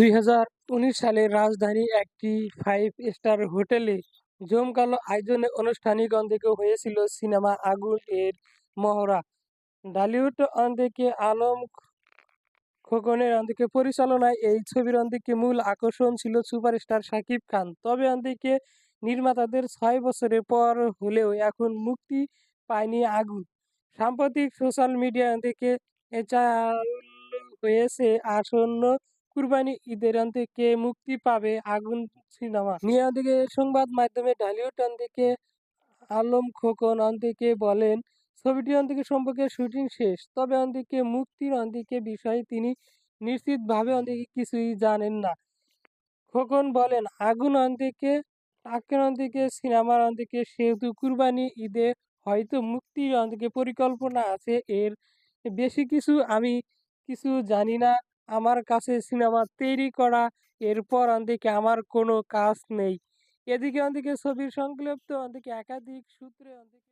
দুই সালে রাজধানী একটি ফাইভ স্টার হোটেলে জমকালো আয়োজনে আনুষ্ঠানিক অন্তকে হয়েছিল সিনেমা আগুন এর মহড়া। ডালিউড অন্তকে আলম খোকনের অন্তকে পরিচালনায় এই ছবির অন্তকে মূল আকর্ষণ ছিল সুপারস্টার শাকিব খান। তবে অন্তকে নির্মাতাদের ছয় বছরের পর হলেও এখন মুক্তি পায়নি আগুন। সাম্প্রতিক সোশ্যাল মিডিয়া থেকে চাল হয়েছে আসন্ন কুরবানি ঈদের থেকে মুক্তি পাবে? আগুন সিনেমা। নিয়ে সংবাদ মাধ্যমে ঢালিউড থেকে আলম খোকন অন্তিকে বলেন, ছবিটি অন্তিকে সম্পর্কে শুটিং শেষ। তবে অন্তিকে মুক্তির অন্তিকে বিষয়ে তিনি নিশ্চিতভাবে অন্তিকে কিছুই জানেন না। খোকন বলেন, আগুন অন্তিকে টাক্কের অন্তিকে সিনেমার অন্তিকে সেহেতু কুরবানি ঈদে হয়তো মুক্তির অন্তিকে পরিকল্পনা আছে। এর বেশি কিছু আমি কিছু জানি না। আমার কাছে সিনেমা তৈরি করা, এরপর অন্তিকে আমার কোনো কাজ নেই। এদিকে অন্তিকে ছবির সংক্ষিপ্ত, অন্তিকে একাধিক সূত্রে অন্তিকে